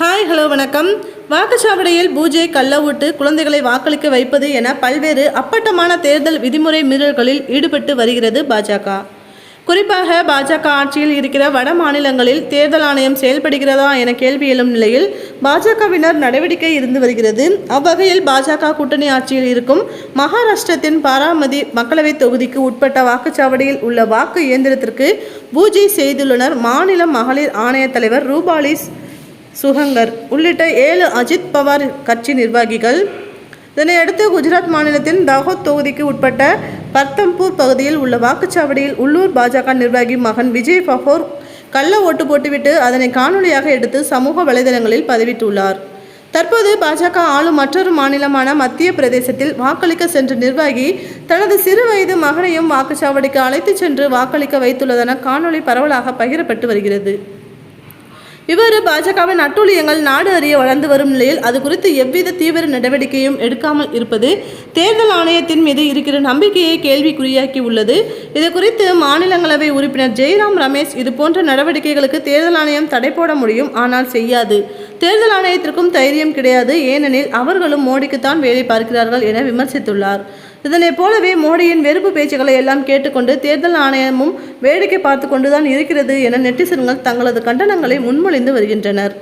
Hi hello வணக்கம். வாக்குச்சாவடியில் பூஜை கள்ளவுட்டு குழந்தைகளை வாக்களிக்க வைப்பது என பல்வேறு அப்பட்டமான தேர்தல் விதிமுறை மீறல்களில் ஈடுபட்டு வருகிறது பாஜக. குறிப்பாக பாஜக ஆட்சியில் இருக்கிற வட மாநிலங்களில் தேர்தல் ஆணையம் செயல்படுகிறதா என கேள்வி எழும் நிலையில் பாஜகவினர் நடவடிக்கை இருந்து வருகிறது. அவ்வகையில் பாஜக கூட்டணி ஆட்சியில் இருக்கும் மகாராஷ்டிரத்தின் பாராமதி மக்களவைத் தொகுதிக்கு உட்பட்ட வாக்குச்சாவடியில் உள்ள வாக்கு இயந்திரத்திற்கு பூஜை செய்துள்ளனர் மாநில மகளிர் ஆணைய தலைவர் ரூபாலிஸ் சுகங்கர் உள்ளிட்ட ஏழு அஜித் பவார் கட்சி நிர்வாகிகள். இதனையடுத்து குஜராத் மாநிலத்தின் தாகோத் தொகுதிக்கு உட்பட்ட பர்தம்பூர் பகுதியில் உள்ள வாக்குச்சாவடியில் உள்ளூர் பாஜக நிர்வாகி மகன் விஜய் பஹோர் கள்ள ஓட்டு போட்டுவிட்டு அதனை காணொலியாக எடுத்து சமூக வலைதளங்களில் பதிவிட்டுள்ளார். தற்போது பாஜக ஆளும் மற்றொரு மாநிலமான மத்திய பிரதேசத்தில் வாக்களிக்க சென்ற நிர்வாகி தனது சிறு வயது மகனையும் வாக்குச்சாவடிக்கு அழைத்துச் சென்று வாக்களிக்க வைத்துள்ளதென காணொளி பரவலாக பகிரப்பட்டு வருகிறது. இவ்வாறு பாஜகவின் அட்டூழியங்கள் நாடு அறிய வளர்ந்து வரும் நிலையில் அது குறித்து எவ்வித தீவிர நடவடிக்கையும் எடுக்காமல் இருப்பது தேர்தல் ஆணையத்தின் மீது இருக்கிற நம்பிக்கையை கேள்விக்குறியாக்கி உள்ளது. இது குறித்து மாநிலங்களவை உறுப்பினர் ஜெய்ராம் ரமேஷ் இது போன்ற நடவடிக்கைகளுக்கு தேர்தல் ஆணையம் தடை போட முடியும் ஆனால் செய்யாது. தேர்தல் ஆணையத்திற்கும் தைரியம் கிடையாது. ஏனெனில் அவர்களும் மோடிக்குத்தான் வேலை பார்க்கிறார்கள் என விமர்சித்துள்ளார். இதனைப் போலவே மோடியின் வெறுப்பு பேச்சுக்களை எல்லாம் கேட்டுக்கொண்டு தேர்தல் ஆணையமும் வேடிக்கை பார்த்து கொண்டுதான் இருக்கிறது என நெட்டிசன்கள் தங்களது கண்டனங்களை முன்மொழிந்து வருகின்றனர்.